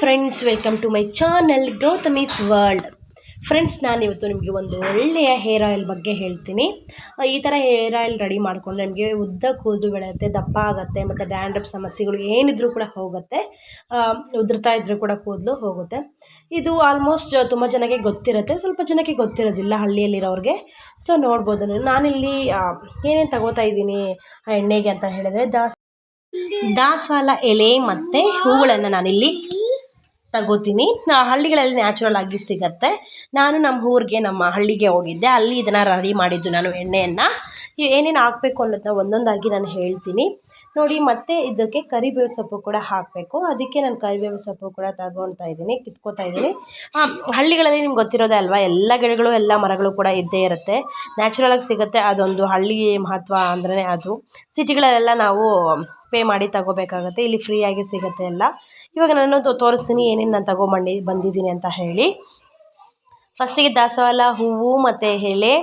Friends welcome to my channel Gautami's world friends ನಾನಿವತ್ತು ನಿಮಗೆ ಒಂದು ಒಳ್ಳೆಯ ಹೇರ್ ಆಯಿಲ್ ಬಗ್ಗೆ ಹೇಳ್ತೀನಿ. ಈ ಥರ ಹೇರ್ ಆಯಿಲ್ ರೆಡಿ ಮಾಡಿಕೊಂಡ್ರೆ ನಮಗೆ ಉದ್ದ, ಕೂದಲು ಬೆಳೆಯುತ್ತೆ, ದಪ್ಪ ಆಗುತ್ತೆ, ಮತ್ತು ಡ್ಯಾಂಡ್ರಫ್ ಸಮಸ್ಯೆಗಳು ಏನಿದ್ರೂ ಕೂಡ ಹೋಗುತ್ತೆ. ಉದುರ್ತಾ ಇದ್ರೂ ಕೂಡ ಕೂದಲು ಹೋಗುತ್ತೆ. ಇದು ಆಲ್ಮೋಸ್ಟ್ ತುಂಬ ಜನಕ್ಕೆ ಗೊತ್ತಿರುತ್ತೆ. ಸ್ವಲ್ಪ ಜನಕ್ಕೆ ಗೊತ್ತಿರೋದಿಲ್ಲ ಹಳ್ಳಿಯಲ್ಲಿರೋರಿಗೆ. ಸೊ ನೋಡ್ಬೋದು. ನಾನಿಲ್ಲಿ ಏನೇನು ತಗೋತಾ ಇದ್ದೀನಿ ಎಣ್ಣೆಗೆ ಅಂತ ಹೇಳಿದ್ರೆ ದಾಸ್ ದಾಸವಾಳ ಎಲೆ ಮತ್ತು ಹೂಗಳನ್ನು ನಾನಿಲ್ಲಿ ತಗೋತೀನಿ. ಹಳ್ಳಿಗಳಲ್ಲಿ ನ್ಯಾಚುರಲ್ ಆಗಿ ಸಿಗತ್ತೆ. ನಾನು ನಮ್ಮ ಊರಿಗೆ, ನಮ್ಮ ಹಳ್ಳಿಗೆ ಹೋಗಿದ್ದೆ. ಅಲ್ಲಿ ಇದನ್ನು ರೆಡಿ ಮಾಡಿದ್ದು ನಾನು ಎಣ್ಣೆಯನ್ನು. ಏನೇನು ಹಾಕಬೇಕು ಅನ್ನೋದನ್ನ ಒಂದೊಂದಾಗಿ ನಾನು ಹೇಳ್ತೀನಿ. ನೋಡಿ, ಮತ್ತೆ ಇದಕ್ಕೆ ಕರಿಬೇವು ಸೊಪ್ಪು ಕೂಡ ಹಾಕಬೇಕು. ಅದಕ್ಕೆ ನಾನು ಕರಿಬೇವು ಸೊಪ್ಪು ಕೂಡ ತಗೊಳ್ತಾ ಇದ್ದೀನಿ, ಕಿತ್ಕೋತಾ ಇದ್ದೀನಿ. ಹಳ್ಳಿಗಳಲ್ಲಿ ನಿಮ್ಗೆ ಗೊತ್ತಿರೋದೇ ಅಲ್ವಾ, ಎಲ್ಲ ಗಿಡಗಳು, ಎಲ್ಲ ಮರಗಳು ಕೂಡ ಇದ್ದೇ ಇರುತ್ತೆ. ನ್ಯಾಚುರಲ್ ಆಗಿ ಸಿಗುತ್ತೆ. ಅದೊಂದು ಹಳ್ಳಿ ಮಹತ್ವ ಅಂದ್ರೆ ಅದು. ಸಿಟಿಗಳಲ್ಲೆಲ್ಲ ನಾವು ಪೇ ಮಾಡಿ ತಗೋಬೇಕಾಗತ್ತೆ. ಇಲ್ಲಿ ಫ್ರೀಯಾಗಿ ಸಿಗುತ್ತೆ ಎಲ್ಲ. ಇವಾಗ ನಾನು ತೋರಿಸ್ತೀನಿ ಏನೇನು ನಾನು ತಗೊಂಬಂಡಿ ಬಂದಿದ್ದೀನಿ ಅಂತ ಹೇಳಿ. ಫಸ್ಟಿಗೆ ದಾಸವಾಳ ಹೂವು ಮತ್ತು ಎಲೆ.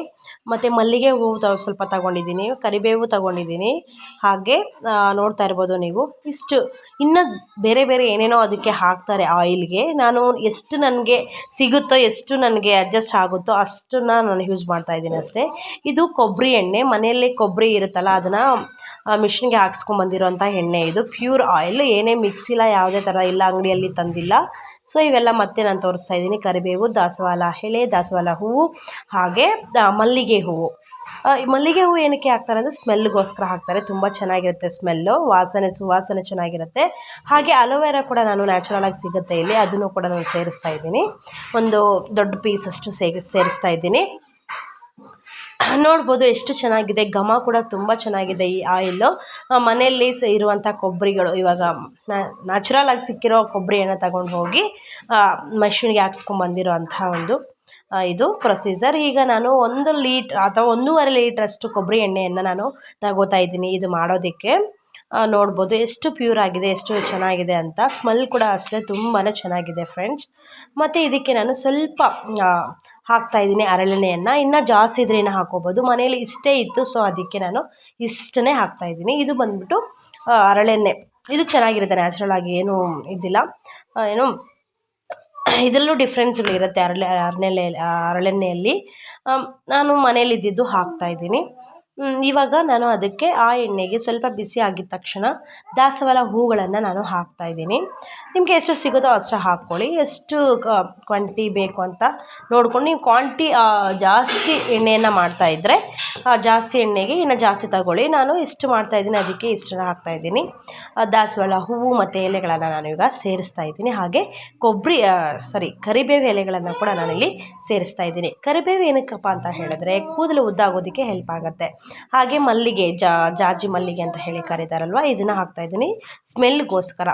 ಮತ್ತು ಮಲ್ಲಿಗೆ ಹೂವು ತ, ಸ್ವಲ್ಪ ತಗೊಂಡಿದ್ದೀನಿ, ಕರಿಬೇವು ತಗೊಂಡಿದ್ದೀನಿ. ಹಾಗೆ ನೋಡ್ತಾ ಇರ್ಬೋದು ನೀವು. ಇಷ್ಟು, ಇನ್ನು ಬೇರೆ ಬೇರೆ ಏನೇನೋ ಅದಕ್ಕೆ ಹಾಕ್ತಾರೆ ಆಯಿಲ್ಗೆ. ನಾನು ಎಷ್ಟು ನನಗೆ ಸಿಗುತ್ತೋ, ಎಷ್ಟು ನನಗೆ ಅಡ್ಜಸ್ಟ್ ಆಗುತ್ತೋ ಅಷ್ಟನ್ನ ನಾನು ಯೂಸ್ ಮಾಡ್ತಾ ಇದ್ದೀನಿ ಅಷ್ಟೇ. ಇದು ಕೊಬ್ಬರಿ ಎಣ್ಣೆ. ಮನೆಯಲ್ಲೇ ಕೊಬ್ಬರಿ ಇರುತ್ತಲ್ಲ, ಅದನ್ನು ಮಿಷಿನ್ಗೆ ಹಾಕ್ಸ್ಕೊಂಬಂದಿರೋಂಥ ಎಣ್ಣೆ ಇದು. ಪ್ಯೂರ್ ಆಯಿಲ್, ಏನೇ ಮಿಕ್ಸಿಲ್ಲ, ಯಾವುದೇ ಥರ ಇಲ್ಲ, ಅಂಗಡಿಯಲ್ಲಿ ತಂದಿಲ್ಲ. ಸೊ ಇವೆಲ್ಲ ಮತ್ತೆ ನಾನು ತೋರಿಸ್ತಾ ಇದ್ದೀನಿ. ಕರಿಬೇವು, ದಾಸವಾಳ ಎಲೆ, ದಾಸವಾಳ ಹೂವು, ಹಾಗೆ ಮಲ್ಲಿಗೆ ಹೂವು. ಮಲ್ಲಿಗೆ ಹೂವು ಏನಕ್ಕೆ ಹಾಕ್ತಾರೆ ಅಂದರೆ ಸ್ಮೆಲ್ಗೋಸ್ಕರ ಹಾಕ್ತಾರೆ. ತುಂಬ ಚೆನ್ನಾಗಿರುತ್ತೆ ಸ್ಮೆಲ್ಲು, ವಾಸನೆ, ಸುವಾಸನೆ ಚೆನ್ನಾಗಿರುತ್ತೆ. ಹಾಗೆ ಅಲೋವೆರಾ ಕೂಡ ನಾನು ನ್ಯಾಚುರಲ್ ಆಗಿ ಸಿಗುತ್ತೆ ಇಲ್ಲಿ. ಅದನ್ನು ಕೂಡ ನಾನು ಸೇರಿಸ್ತಾ ಇದ್ದೀನಿ. ಒಂದು ದೊಡ್ಡ ಪೀಸಷ್ಟು ಸೇರಿ, ಸೇರಿಸ್ತಾ ಇದ್ದೀನಿ. ನೋಡ್ಬೋದು ಎಷ್ಟು ಚೆನ್ನಾಗಿದೆ. ಘಮ ಕೂಡ ತುಂಬ ಚೆನ್ನಾಗಿದೆ ಈ ಆಯಿಲ್ಲು ಮನೆಯಲ್ಲಿ ಸ ಇರುವಂಥ ಕೊಬ್ಬರಿಗಳು ಇವಾಗ ನ್ಯಾಚುರಲ್ ಆಗಿ ಸಿಕ್ಕಿರೋ ಕೊಬ್ಬರಿಯನ್ನು ತಗೊಂಡು ಹೋಗಿ ಮಷಿನ್ಗೆ ಹಾಕ್ಸ್ಕೊಂಬಂದಿರೋ ಅಂಥ ಒಂದು ಇದು ಪ್ರೊಸೀಜರ್ ಈಗ ನಾನು ಒಂದು ಲೀಟ್, ಅಥವಾ ಒಂದೂವರೆ ಲೀಟ್ರಷ್ಟು ಕೊಬ್ಬರಿ ಎಣ್ಣೆಯನ್ನು ನಾನು ತಗೋತಾ ಇದ್ದೀನಿ ಇದು ಮಾಡೋದಕ್ಕೆ. ನೋಡ್ಬೋದು ಎಷ್ಟು ಪ್ಯೂರ್ ಆಗಿದೆ, ಎಷ್ಟು ಚೆನ್ನಾಗಿದೆ ಅಂತ. ಸ್ಮೆಲ್ ಕೂಡ ಅಷ್ಟೇ ತುಂಬಾ ಚೆನ್ನಾಗಿದೆ ಫ್ರೆಂಡ್ಸ್ ಮತ್ತು ಇದಕ್ಕೆ ನಾನು ಸ್ವಲ್ಪ ಹಾಕ್ತಾ ಇದ್ದೀನಿ ಹರಳೆಣ್ಣೆಯನ್ನು ಇನ್ನೂ ಜಾಸ್ತಿ ಇದ್ರೆ ಇನ್ನೂ ಹಾಕೋಬೋದು ಮನೇಲಿ ಇಷ್ಟೇ ಇತ್ತು ಸೊ ಅದಕ್ಕೆ ನಾನು ಇಷ್ಟನ್ನೇ ಹಾಕ್ತಾ ಇದ್ದೀನಿ. ಇದು ಬಂದ್ಬಿಟ್ಟು ಅರಳೆಣ್ಣೆ. ಹರಳೆಣ್ಣೆ ಇದು ಚೆನ್ನಾಗಿರುತ್ತೆ ನ್ಯಾಚುರಲ್ ಆಗಿ ಏನೂ ಇದಿಲ್ಲ ಏನು ಇದರಲ್ಲೂ ಡಿಫ್ರೆನ್ಸ್ಗಳಿರುತ್ತೆ ಅರಳೆ ಹರಳೆಣ್ಣೆಯಲ್ಲಿ ಆಮ್, ನಾನು ಮನೇಲಿ ಇದ್ದಿದ್ದು ಹಾಕ್ತಾ ಇದ್ದೀನಿ. ಇವಾಗ ನಾನು ಅದಕ್ಕೆ ಆ ಎಣ್ಣೆಗೆ ಸ್ವಲ್ಪ ಬಿಸಿ ಆಗಿದ ತಕ್ಷಣ ದಾಸವಾಳ ಹೂಗಳನ್ನು ನಾನು ಹಾಕ್ತಾ ಇದ್ದೀನಿ. ನಿಮಗೆ ಎಷ್ಟು ಸಿಗುತ್ತೋ ಅಷ್ಟು ಹಾಕ್ಕೊಳ್ಳಿ. ಎಷ್ಟು ಕ್ವಾಂಟಿಟಿ ಬೇಕು ಅಂತ ನೋಡ್ಕೊಂಡು ನೀವು ಕ್ವಾಂಟಿ ಜಾಸ್ತಿ ಎಣ್ಣೆಯನ್ನು ಮಾಡ್ತಾ ಆ ಜಾಸ್ತಿ ಎಣ್ಣೆಗೆ ಇನ್ನು ಜಾಸ್ತಿ ತಗೊಳ್ಳಿ. ನಾನು ಇಷ್ಟು ಮಾಡ್ತಾ ಇದ್ದೀನಿ ಅದಕ್ಕೆ ಇಷ್ಟನ್ನು ಹಾಕ್ತಾ ಇದ್ದೀನಿ. ಆ, ದಾಸವಾಳ ಹೂವು ಮತ್ತು ಎಲೆಗಳನ್ನು ನಾನು ಈಗ ಸೇರಿಸ್ತಾ ಇದ್ದೀನಿ. ಹಾಗೆ ಕೊಬ್ಬರಿ ಸಾರಿ ಕರಿಬೇವು ಎಲೆಗಳನ್ನು ಕೂಡ ನಾನಿಲ್ಲಿ ಸೇರಿಸ್ತಾ ಇದ್ದೀನಿ. ಕರಿಬೇವು ಏನಕ್ಕಪ್ಪ ಅಂತ ಹೇಳಿದ್ರೆ ಕೂದಲು ಉದ್ದಾಗೋದಕ್ಕೆ ಹೆಲ್ಪ್ ಆಗುತ್ತೆ. ಹಾಗೆ ಮಲ್ಲಿಗೆ ಜಾಜಿ ಮಲ್ಲಿಗೆ ಅಂತ ಹೇಳಿ ಕರೀತಾರಲ್ವ? ಇದನ್ನು ಹಾಕ್ತಾ ಇದ್ದೀನಿ. ಸ್ಮೆಲ್ಗೋಸ್ಕರ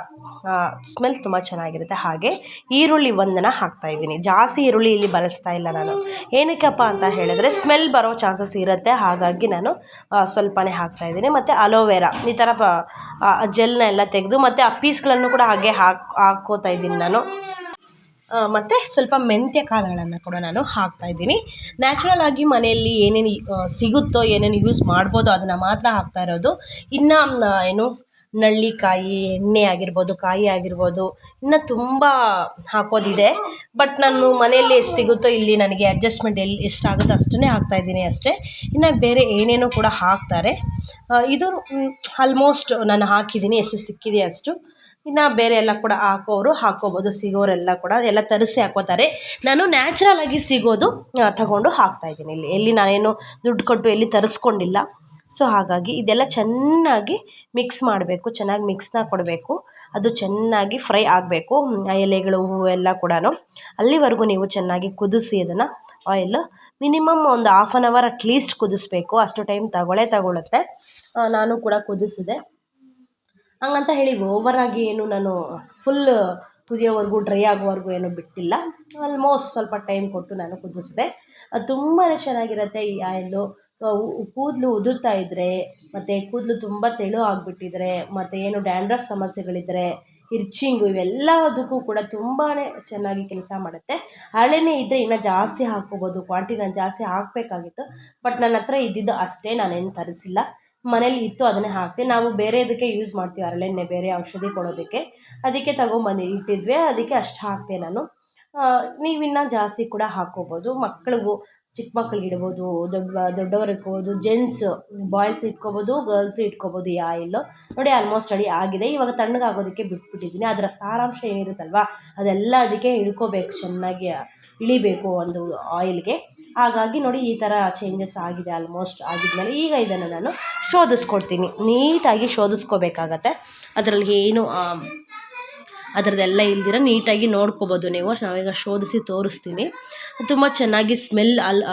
ಸ್ಮೆಲ್ ತುಂಬ ಚೆನ್ನಾಗಿರುತ್ತೆ. ಹಾಗೆ ಈರುಳ್ಳಿ ಒಂದನ್ನು ಹಾಕ್ತಾ ಇದ್ದೀನಿ. ಜಾಸ್ತಿ ಈರುಳ್ಳಿ ಇಲ್ಲಿ ಬಳಸ್ತಾ ಇಲ್ಲ ನಾನು. ಏನಕ್ಕಪ್ಪ ಅಂತ ಹೇಳಿದ್ರೆ ಸ್ಮೆಲ್ ಬರೋ ಚಾನ್ಸಸ್ ಇರುತ್ತೆ. ಹಾಗಾಗಿ ನಾನು ಸ್ವಲ್ಪನೇ ಹಾಕ್ತಾ ಇದ್ದೀನಿ. ಮತ್ತು ಅಲೋವೆರಾ, ಈ ಥರ ಪ ಜೆಲ್ನ ಎಲ್ಲ ತೆಗೆದು ಮತ್ತು ಆ ಪೀಸ್ಗಳನ್ನು ಕೂಡ ಹಾಗೆ ಹಾಕಿ, ಹಾಕ್ಕೋತಾ ಇದ್ದೀನಿ ನಾನು. ಮತ್ತು ಸ್ವಲ್ಪ ಮೆಂತ್ಯ ಕಾಳುಗಳನ್ನು ಕೂಡ ನಾನು ಹಾಕ್ತಾ ಇದ್ದೀನಿ. ನ್ಯಾಚುರಲ್ ಆಗಿ ಮನೆಯಲ್ಲಿ ಏನೇನು ಸಿಗುತ್ತೋ, ಏನೇನು ಯೂಸ್ ಮಾಡ್ಬೋದೋ ಅದನ್ನು ಮಾತ್ರ ಹಾಕ್ತಾ ಇರೋದು. ಇನ್ನು ಏನು, ನಳ್ಳಿಕಾಯಿ, ಎಣ್ಣೆ ಆಗಿರ್ಬೋದು, ಕಾಯಿ ಆಗಿರ್ಬೋದು, ಇನ್ನು ತುಂಬ ಹಾಕೋದಿದೆ. ಬಟ್ ನಾನು ಮನೆಯಲ್ಲಿ ಎಷ್ಟು ಸಿಗುತ್ತೋ ಇಲ್ಲಿ ನನಗೆ ಅಡ್ಜಸ್ಟ್ಮೆಂಟ್ ಎಲ್ಲಿ ಎಷ್ಟಾಗುತ್ತೋ ಅಷ್ಟನ್ನೇ ಹಾಕ್ತಾ ಇದ್ದೀನಿ ಅಷ್ಟೇ. ಇನ್ನು ಬೇರೆ ಏನೇನೋ ಕೂಡ ಹಾಕ್ತಾರೆ. ಇದು ಆಲ್ಮೋಸ್ಟ್ ನಾನು ಹಾಕಿದ್ದೀನಿ. ಎಷ್ಟು ಸಿಕ್ಕಿದೆ ಅಷ್ಟು. ಇನ್ನು ಬೇರೆ ಎಲ್ಲ ಕೂಡ ಹಾಕೋರು ಹಾಕೋಬೋದು ಸಿಗೋರೆಲ್ಲ ಕೂಡ ಎಲ್ಲ ತರಿಸಿ ಹಾಕೋತಾರೆ. ನಾನು ನ್ಯಾಚುರಲ್ ಆಗಿ ಸಿಗೋದು ಆ, ತಗೊಂಡು ಹಾಕ್ತಾ ಇದ್ದೀನಿ. ಇಲ್ಲಿ ಎಲ್ಲಿ ನಾನೇನು ದುಡ್ಡು ಕೊಟ್ಟು ಎಲ್ಲಿ ತರಿಸ್ಕೊಂಡಿಲ್ಲ. ಸೊ ಹಾಗಾಗಿ ಇದೆಲ್ಲ ಚೆನ್ನಾಗಿ ಮಿಕ್ಸ್ ಮಾಡಬೇಕು ಚೆನ್ನಾಗಿ ಮಿಕ್ಸ್ನ ಕೊಡಬೇಕು. ಅದು ಚೆನ್ನಾಗಿ ಫ್ರೈ ಆಗಬೇಕು. ಎಲೆಗಳು ಹೂವು ಎಲ್ಲ ಕೂಡ ಅಲ್ಲಿವರೆಗೂ ನೀವು ಚೆನ್ನಾಗಿ ಕುದಿಸಿ ಅದನ್ನು ಆಯಿಲ್ ಮಿನಿಮಮ್ ಒಂದು half an hour at least ಕುದಿಸ್ಬೇಕು. ಅಷ್ಟು ಟೈಮ್ ತಗೊಳ್ಳೇ ತಗೊಳ್ಳುತ್ತೆ ನಾನು ಕೂಡ ಕುದಿಸಿದೆ. ಹಂಗಂತ ಹೇಳಿ ಓವರಾಗಿ ಏನು ನಾನು ಫುಲ್ ಕುದಿಯೋವರೆಗೂ ಡ್ರೈ ಆಗೋವರೆಗೂ ಏನು ಬಿಟ್ಟಿಲ್ಲ. ಆಲ್ಮೋಸ್ಟ್ ಸ್ವಲ್ಪ ಟೈಮ್ ಕೊಟ್ಟು ನಾನು ಕುದಿಸಿದೆ. ಅದು ತುಂಬಾ ಚೆನ್ನಾಗಿರುತ್ತೆ. ಈ ಆಯಿಲು ಕೂದಲು ಉದುರ್ತಾ ಇದ್ದರೆ ಮತ್ತು ಕೂದಲು ತುಂಬ ತೆಳು ಆಗಿಬಿಟ್ಟಿದ್ರೆ, ಮತ್ತು ಏನು ಡ್ಯಾಂಡ್ರಫ್ ಸಮಸ್ಯೆಗಳಿದ್ದರೆ ಇರ್ಚಿಂಗು ಇವೆಲ್ಲದಕ್ಕೂ ಕೂಡ ತುಂಬಾ ಚೆನ್ನಾಗಿ ಕೆಲಸ ಮಾಡುತ್ತೆ. ಹರಳೆಣ್ಣೆ ಇದ್ದರೆ ಇನ್ನೂ ಜಾಸ್ತಿ ಹಾಕ್ಕೋಬೋದು. ಕ್ವಾಂಟಿಟಿ ನಾನು ಜಾಸ್ತಿ ಹಾಕಬೇಕಾಗಿತ್ತು. ಬಟ್ ನನ್ನ ಹತ್ರ ಇದ್ದಿದ್ದು ಅಷ್ಟೇ. ನಾನೇನು ತರಿಸಿಲ್ಲ. ಮನೇಲಿ ಇತ್ತು, ಅದನ್ನೇ ಹಾಕ್ತೀವಿ. ನಾವು ಬೇರೆ ಇದಕ್ಕೆ ಯೂಸ್ ಮಾಡ್ತೀವಿ ಹರಳೆಣ್ಣೆ ಬೇರೆ ಔಷಧಿ ಕೊಡೋದಕ್ಕೆ. ಅದಕ್ಕೆ ತಗೊಂಬಂದು ಇಟ್ಟಿದ್ವಿ, ಅದಕ್ಕೆ ಅಷ್ಟು ಹಾಕಿದೆ ನಾನು. ನೀವು ಇನ್ನೂ ಜಾಸ್ತಿ ಕೂಡ ಹಾಕ್ಕೋಬೋದು. ಮಕ್ಳಿಗೂ ಚಿಕ್ಕ ಮಕ್ಳಿಗೆ ಇಡ್ಬೋದು, ದೊಡ್ಡ ದೊಡ್ಡವ್ರಿಗೆ ಇಟ್ಕೋಬೋದು ಜೆಂಟ್ಸ್ ಬಾಯ್ಸ್ ಇಟ್ಕೋಬೋದು ಗರ್ಲ್ಸ್ ಇಟ್ಕೋಬೋದು, ಯಾ ಆಯಿಲು ನೋಡಿ ಆಲ್ಮೋಸ್ಟ್ ರೆಡಿ ಆಗಿದೆ. ಇವಾಗ ತಣ್ಣಗಾಗೋದಕ್ಕೆ ಬಿಟ್ಬಿಟ್ಟಿದ್ದೀನಿ. ಅದರ ಸಾರಾಂಶ ಏನಿರುತ್ತಲ್ವ, ಅದೆಲ್ಲ ಅದಕ್ಕೆ ಹಿಡ್ಕೋಬೇಕು ಚೆನ್ನಾಗಿ. ಇಳಿಬೇಕು ಒಂದು ಆಯಿಲ್ಗೆ. ಹಾಗಾಗಿ ನೋಡಿ ಈ ಥರ ಚೇಂಜಸ್ ಆಗಿದೆ ಆಲ್ಮೋಸ್ಟ್ ಆಗಿದ್ಮೇಲೆ ಈಗ ಇದನ್ನು ನಾನು ಶೋಧಿಸ್ಕೊಳ್ತೀನಿ ನೀಟಾಗಿ ಶೋಧಿಸ್ಕೋಬೇಕಾಗತ್ತೆ. ಅದರಲ್ಲಿ ಏನು ಅದರದ್ದೆಲ್ಲ ಇಲ್ದಿರ ನೀಟಾಗಿ ನೋಡ್ಕೋಬೋದು ನೀವು. ನಾವೀಗ ಶೋಧಿಸಿ ತೋರಿಸ್ತೀನಿ. ತುಂಬ ಚೆನ್ನಾಗಿ ಸ್ಮೆಲ್ ಅಲ್ಲಿ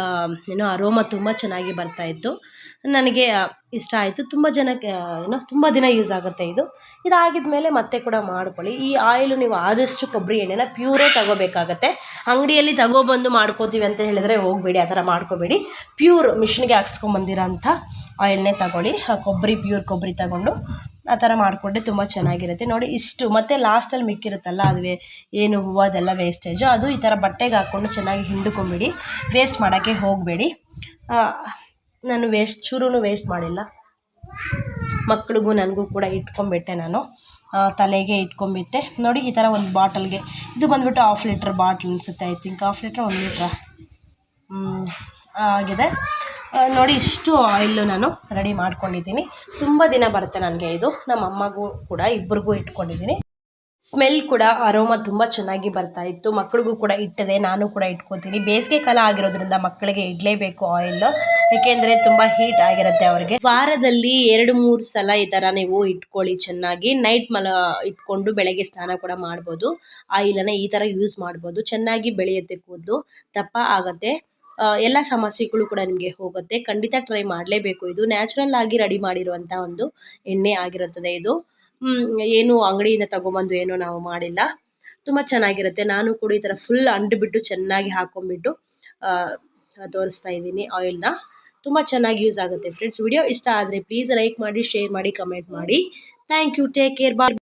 ಏನೋ ಅರೋಮ ತುಂಬ ಚೆನ್ನಾಗಿ ಬರ್ತಾಯಿತ್ತು ನನಗೆ ಇಷ್ಟ ಆಯಿತು. ತುಂಬ ಜನಕ್ಕೆ ಏನೋ ತುಂಬ ದಿನ ಯೂಸ್ ಆಗುತ್ತೆ ಇದು. ಇದಾಗಿದ ಮೇಲೆ ಮತ್ತೆ ಕೂಡ ಮಾಡ್ಕೊಳ್ಳಿ. ಈ ಆಯಿಲು ನೀವು ಆದಷ್ಟು ಕೊಬ್ಬರಿ ಎಣ್ಣೆನ ಪ್ಯೂರೇ ತಗೋಬೇಕಾಗತ್ತೆ. ಅಂಗಡಿಯಲ್ಲಿ ತಗೋಬಂದು ಮಾಡ್ಕೋತೀವಿ ಅಂತ ಹೇಳಿದ್ರೆ ಹೋಗಬೇಡಿ, ಆ ಥರ ಮಾಡ್ಕೋಬೇಡಿ. ಪ್ಯೂರ್ ಮಿಷಿನ್ಗೆ ಹಾಕ್ಸ್ಕೊಂಬಂದಿರೋ ಅಂಥ ಆಯಿಲ್ನೇ ತಗೊಳ್ಳಿ. ಕೊಬ್ಬರಿ, ಪ್ಯೂರ್ ಕೊಬ್ಬರಿ ತಗೊಂಡು ಆ ಥರ ಮಾಡಿಕೊಂಡ್ರೆ ತುಂಬ ಚೆನ್ನಾಗಿರುತ್ತೆ. ನೋಡಿ ಇಷ್ಟು ಮತ್ತು ಲಾಸ್ಟಲ್ಲಿ ಮಿಕ್ಕಿರುತ್ತಲ್ಲ ಅದು ಏನು ಹೂವು ಅದೆಲ್ಲ ವೇಸ್ಟೇಜು ಅದು ಈ ಥರ ಬಟ್ಟೆಗೆ ಹಾಕ್ಕೊಂಡು ಚೆನ್ನಾಗಿ ಹಿಂಡ್ಕೊಂಬಿಡಿ. ವೇಸ್ಟ್ ಮಾಡೋಕ್ಕೆ ಹೋಗಬೇಡಿ. ನಾನು ವೇಸ್ಟ್ ಚೂರೂ ವೇಸ್ಟ್ ಮಾಡಿಲ್ಲ. ಮಕ್ಳಿಗೂ ನನಗೂ ಕೂಡ ಇಟ್ಕೊಂಬಿಟ್ಟೆ ನಾನು. ತಲೆಗೆ ಇಟ್ಕೊಂಬಿಟ್ಟೆ. ನೋಡಿ ಈ ಥರ ಒಂದು ಬಾಟಲ್ಗೆ. ಇದು ಬಂದುಬಿಟ್ಟು ಹಾಫ್ ಲೀಟ್ರ್ ಬಾಟ್ಲ್ ಅನಿಸುತ್ತೆ ಐ ಥಿಂಕ್ ಹಾಫ್ ಲೀಟ್ರ್ ಒಂದು ಲೀಟ್ರಾ ಆಗಿದೆ. ನೋಡಿ, ಇಷ್ಟು ಆಯಿಲ್ ನಾನು ರೆಡಿ ಮಾಡ್ಕೊಂಡಿದ್ದೀನಿ. ತುಂಬ ದಿನ ಬರುತ್ತೆ ನನಗೆ ಇದು. ನಮ್ಮ ಅಮ್ಮಗೂ ಕೂಡ ಇಬ್ಬರಿಗೂ ಇಟ್ಕೊಂಡಿದ್ದೀನಿ. ಸ್ಮೆಲ್ ಕೂಡ ಅರೋಮ ತುಂಬ ಚೆನ್ನಾಗಿ ಬರ್ತಾ ಇತ್ತು. ಮಕ್ಳಿಗೂ ಕೂಡ ಇಟ್ಟಿದೆ, ನಾನು ಕೂಡ ಇಟ್ಕೋತೀನಿ. ಬೇಸಿಗೆ ಕಾಲ ಆಗಿರೋದ್ರಿಂದ ಮಕ್ಕಳಿಗೆ ಇಡಲೇಬೇಕು ಆಯಿಲ್ ಏಕೆಂದರೆ ತುಂಬ ಹೀಟ್ ಆಗಿರುತ್ತೆ ಅವರಿಗೆ. ವಾರದಲ್ಲಿ ಎರಡು, ಮೂರು ಸಲ ಈ ಥರ ನೀವು ಇಟ್ಕೊಳ್ಳಿ ಚೆನ್ನಾಗಿ. ನೈಟ್ ಮಲ, ಇಟ್ಕೊಂಡು ಬೆಳಗ್ಗೆ ಸ್ನಾನ ಕೂಡ ಮಾಡ್ಬೋದು. ಆಯಿಲನ್ನು ಈ ಥರ ಯೂಸ್ ಮಾಡ್ಬೋದು. ಚೆನ್ನಾಗಿ ಬೆಳೆಯುತ್ತೆ ಕೂದಲು. ದಪ್ಪ ಆಗುತ್ತೆ. ಎಲ್ಲ ಸಮಸ್ಯೆಗಳು ಕೂಡ ನಿಮಗೆ ಹೋಗುತ್ತೆ. ಖಂಡಿತ ಟ್ರೈ ಮಾಡಲೇಬೇಕು. ಇದು ನ್ಯಾಚುರಲ್ ಆಗಿ ರೆಡಿ ಮಾಡಿರುವಂಥ ಒಂದು ಎಣ್ಣೆ ಆಗಿರುತ್ತದೆ ಇದು. ಏನು ಅಂಗಡಿಯಿಂದ ತಗೊಂಬಂದು ಏನು ನಾವು ಮಾಡಿಲ್ಲ. ತುಂಬ ಚೆನ್ನಾಗಿರುತ್ತೆ. ನಾನು ಕೂಡ ಈ ಥರ ಫುಲ್ ಅಂಟ್ಬಿಟ್ಟು ಚೆನ್ನಾಗಿ ಹಾಕೊಂಡ್ಬಿಟ್ಟು ತೋರಿಸ್ತಾ ಇದ್ದೀನಿ ಆಯಿಲ್ನ ತುಂಬ ಚೆನ್ನಾಗಿ ಯೂಸ್ ಆಗುತ್ತೆ ಫ್ರೆಂಡ್ಸ್ ವಿಡಿಯೋ ಇಷ್ಟ ಆದರೆ ಪ್ಲೀಸ್ ಲೈಕ್ ಮಾಡಿ ಶೇರ್ ಮಾಡಿ ಕಮೆಂಟ್ ಮಾಡಿ. Thank you take care bye